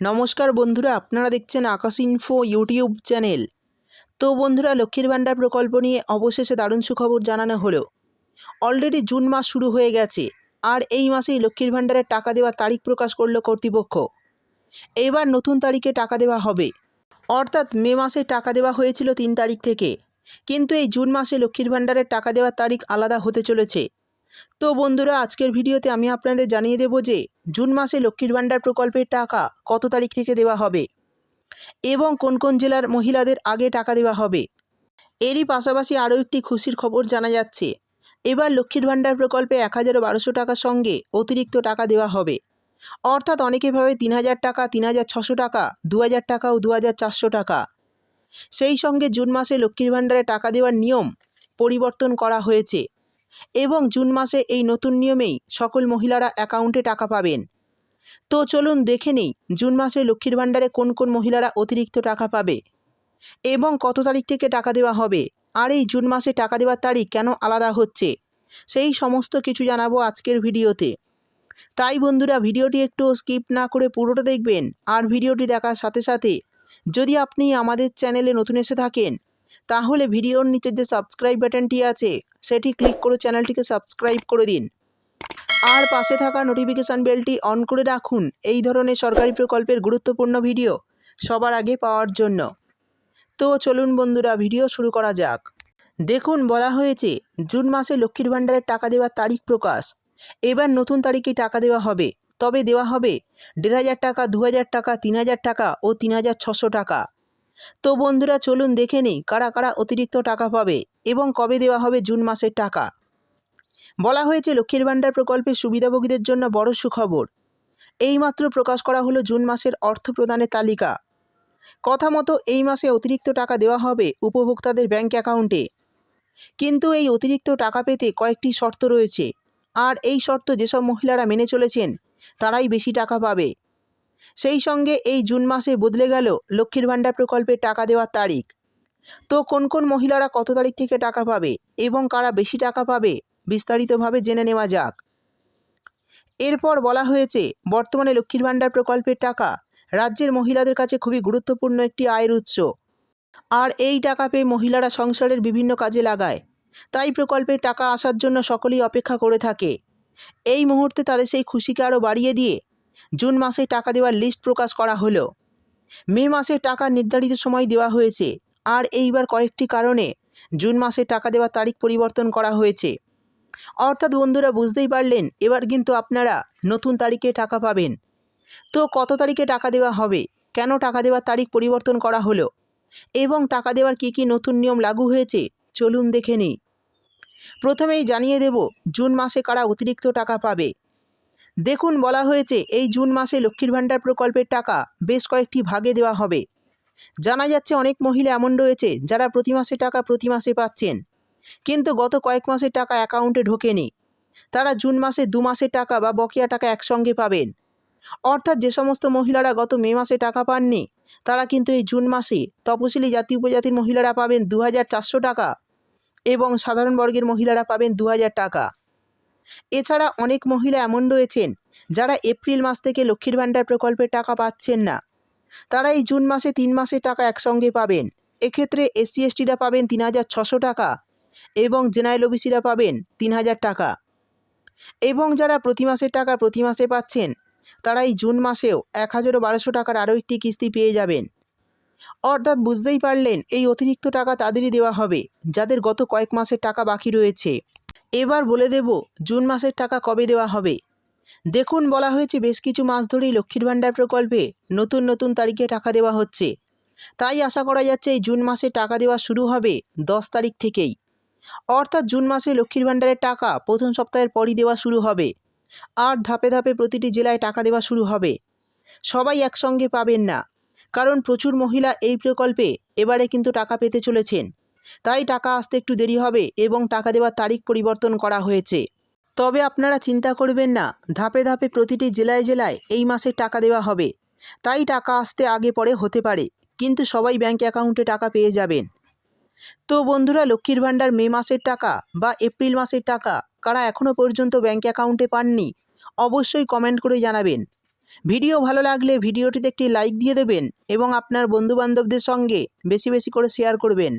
নমস্কার বন্ধুরা, আপনারা দেখছেন আকাশ ইনফো ইউটিউব চ্যানেল তো বন্ধুরা, লক্ষ্মীর ভাণ্ডার প্রকল্প নিয়ে অবশেষে দারুণ সুখবর জানানো হলো। অলরেডি জুন মাস শুরু হয়ে গেছে, আর এই মাসেই লক্ষ্মীর ভাণ্ডারের টাকা দেওয়ার তারিখ প্রকাশ করল কর্তৃপক্ষ। এবার নতুন তারিখে টাকা দেওয়া হবে। অর্থাৎ মে মাসে টাকা দেওয়া হয়েছিল তিন তারিখ থেকে, কিন্তু এই জুন মাসে লক্ষ্মীর ভাণ্ডারের টাকা দেওয়ার তারিখ আলাদা হতে চলেছে। তো বন্ধুরা, আজকের ভিডিওতে আমি আপনাদের জানিয়ে দেব যে জুন মাসে লক্ষ্মীর ভাণ্ডার প্রকল্পের টাকা কত তারিখ থেকে দেওয়া হবে এবং কোন কোন জেলার মহিলাদের আগে টাকা দেওয়া হবে। এরই পাশাপাশি আরও একটি খুশির খবর জানা যাচ্ছে। এবার লক্ষ্মীর ভাণ্ডার প্রকল্পে এক হাজার বারোশো টাকার সঙ্গে অতিরিক্ত টাকা দেওয়া হবে। অর্থাৎ অনেকে ভাবে তিন হাজার টাকা, তিন হাজার ছশো টাকা, দু হাজার টাকা ও দু হাজার চারশো টাকা। সেই সঙ্গে জুন মাসে লক্ষ্মীর ভাণ্ডারে টাকা দেওয়ার নিয়ম পরিবর্তন করা হয়েছে। এবং জুন মাসে এই নতুন নিয়মেই সকল মহিলারা অ্যাকাউন্টে টাকা পাবেন। তো চলুন দেখে নেই, জুন মাসে লক্ষ্মীর ভাণ্ডারে কোন কোন মহিলারা অতিরিক্ত টাকা পাবে এবং কত তারিখ থেকে টাকা দেওয়া হবে আর এই জুন মাসে টাকা দেওয়ার তারিখ কেন আলাদা হচ্ছে, সেই সমস্ত কিছু জানাব আজকের ভিডিওতে। তাই বন্ধুরা, ভিডিওটি একটু স্কিপ না করে পুরোটা দেখবেন আর ভিডিওটি দেখার সাথে সাথে যদি আপনি আমাদের চ্যানেলে নতুন এসে থাকেন তাহলে ভিডিওর নিচে যে সাবস্ক্রাইব বাটনটি আছে, সেটি ক্লিক করে চ্যানেলটিকে সাবস্ক্রাইব করে দিন। আর পাশে থাকা নোটিফিকেশান বেলটি অন করে রাখুন। এই ধরনের সরকারি প্রকল্পের গুরুত্বপূর্ণ ভিডিও সবার আগে পাওয়ার জন্য। তো চলুন বন্ধুরা ভিডিও শুরু করা যাক। দেখুন, বলা হয়েছে, জুন মাসে লক্ষ্মীর ভাণ্ডারের টাকা দেওয়ার তারিখ প্রকাশ। এবার নতুন তারিখে টাকা দেওয়া হবে। তবে দেওয়া হবে দেড় হাজার টাকা, দু হাজার টাকা, তিন হাজার টাকা ও তিন হাজার ছশো টাকা। তো বন্ধুরা, চলুন দেখে নিই কারা কারা অতিরিক্ত টাকা পাবে এবং কবে দেওয়া হবে জুন মাসের টাকা। বলা হয়েছে লক্ষ্মীর ভাণ্ডার প্রকল্পের সুবিধাভোগীদের জন্য বড় সুখবর। এইমাত্র প্রকাশ করা হলো জুন মাসের অর্থ প্রদানের তালিকা। কথা মতো এই মাসে অতিরিক্ত টাকা দেওয়া হবে উপভোক্তাদের ব্যাংক অ্যাকাউন্টে। কিন্তু এই অতিরিক্ত টাকা পেতে কয়েকটি শর্ত রয়েছে। আর এই শর্ত যেসব মহিলারা মেনে চলেছেন, তারাই বেশি টাকা পাবে। সেই সঙ্গে এই জুন মাসে বদলে গেল লক্ষ্মীর ভাণ্ডার প্রকল্পের টাকা দেওয়ার তারিখ। তো কোন কোন মহিলারা কত তারিখ থেকে টাকা পাবে এবং কারা বেশি টাকা পাবে বিস্তারিতভাবে জেনে নেওয়া যাক। এরপর বলা হয়েছে, বর্তমানে লক্ষ্মীর ভাণ্ডার প্রকল্পের টাকা রাজ্যের মহিলাদের কাছে খুবই গুরুত্বপূর্ণ একটি আয়ের উৎস। আর এই টাকা পেয়ে মহিলারা সংসারের বিভিন্ন কাজে লাগায়। তাই প্রকল্পের টাকা আসার জন্য সকলেই অপেক্ষা করে থাকে। এই মুহূর্তে তাদের সেই খুশিকে আরও বাড়িয়ে দিয়ে জুন মাসে টাকা দেওয়ার লিস্ট প্রকাশ করা হলো। মে মাসে টাকা নির্ধারিত সময় দেওয়া হয়েছে। আর এইবার কয়েকটি কারণে জুন মাসে টাকা দেওয়ার তারিখ পরিবর্তন করা হয়েছে। অর্থাৎ বন্ধুরা বুঝতেই পারলেন, এবার কিন্তু আপনারা নতুন তারিখে টাকা পাবেন। তো কত তারিখে টাকা দেওয়া হবে? কেন টাকা দেওয়ার তারিখ পরিবর্তন করা হলো? এবং টাকা দেওয়ার কী কী নতুন নিয়ম লাগু হয়েছে? চলুন দেখে নিই। প্রথমেই জানিয়ে দেব, জুন মাসে কারা অতিরিক্ত টাকা পাবে। দেখুন বলা হয়েছে এই জুন মাসে লক্ষ্মীর ভাণ্ডার প্রকল্পের টাকা বেশ কয়েকটি ভাগে দেওয়া হবে। জানা যাচ্ছে অনেক মহিলা এমন রয়েছে যারা প্রতি মাসে টাকা প্রতি মাসে পাচ্ছেন। কিন্তু গত কয়েক মাসের টাকা অ্যাকাউন্টে ঢোকেনি। তারা জুন মাসে দু মাসের টাকা বা বকেয়া টাকা একসঙ্গে পাবেন। অর্থাৎ যে সমস্ত মহিলারা গত মে মাসে টাকা পাননি, তারা কিন্তু এই জুন মাসে তপশিলি জাতি উপজাতির মহিলারা পাবেন দু হাজার চারশো টাকা এবং সাধারণ বর্গের মহিলারা পাবেন দু হাজার টাকা। এছাড়া অনেক মহিলা এমন রয়েছেন যারা এপ্রিল মাস থেকে লক্ষ্মীর ভাণ্ডার প্রকল্পের টাকা পাচ্ছেন না। তারা এই জুন মাসে তিন মাসের টাকা একসঙ্গে পাবেন। এক্ষেত্রে এসসি এসটিরা পাবেন তিন হাজার ছশো টাকা এবং জেনারেল ওবিসিরা পাবেন তিন হাজার টাকা। এবং যারা প্রতি মাসের টাকা প্রতি মাসে পাচ্ছেন, তারা এই জুন মাসেও এক হাজারও বারোশো টাকার আরও একটি কিস্তি পেয়ে যাবেন। অর্থাৎ বুঝতেই পারলেন এই অতিরিক্ত টাকা তাদেরই দেওয়া হবে, যাদের গত কয়েক মাসের টাকা বাকি রয়েছে। এবার বলে দেব, জুন মাসের টাকা কবে দেওয়া হবে? দেখুন, বলা হয়েছে বেশ কিছু মাস ধরেই লক্ষ্মীর ভাণ্ডার প্রকল্পে নতুন নতুন তারিখে টাকা দেওয়া হচ্ছে। তাই আশা করা যাচ্ছে এই জুন মাসে টাকা দেওয়া শুরু হবে দশ তারিখ থেকেই। অর্থাৎ জুন মাসে লক্ষ্মীর ভাণ্ডারের টাকা প্রথম সপ্তাহের পরই দেওয়া শুরু হবে। আর ধাপে ধাপে প্রতিটি জেলায় টাকা দেওয়া শুরু হবে। সবাই একসঙ্গে পাবেন না, কারণ প্রচুর মহিলা এই প্রকল্পে এবারে কিন্তু টাকা পেতে চলেছেন। তাই টাকা আসতে একটু দেরি হবে এবং টাকা দেওয়ার তারিখ পরিবর্তন করা হয়েছে। তবে আপনারা চিন্তা করবেন না, ধাপে ধাপে প্রতিটি জেলায় জেলায় এই মাসে টাকা দেওয়া হবে। তাই টাকা আসতে আগে পরে হতে পারে, কিন্তু সবাই ব্যাঙ্ক অ্যাকাউন্টে টাকা পেয়ে যাবেন। তো বন্ধুরা, লক্ষ্মীর ভাণ্ডার মে মাসের টাকা বা এপ্রিল মাসের টাকা কারা এখনও পর্যন্ত ব্যাঙ্ক অ্যাকাউন্টে পাননি, অবশ্যই কমেন্ট করে জানাবেন। ভিডিও ভালো লাগলে ভিডিওটিতে একটি লাইক দিয়ে দেবেন এবং আপনার বন্ধুবান্ধবদের সঙ্গে বেশি বেশি করে শেয়ার করবেন।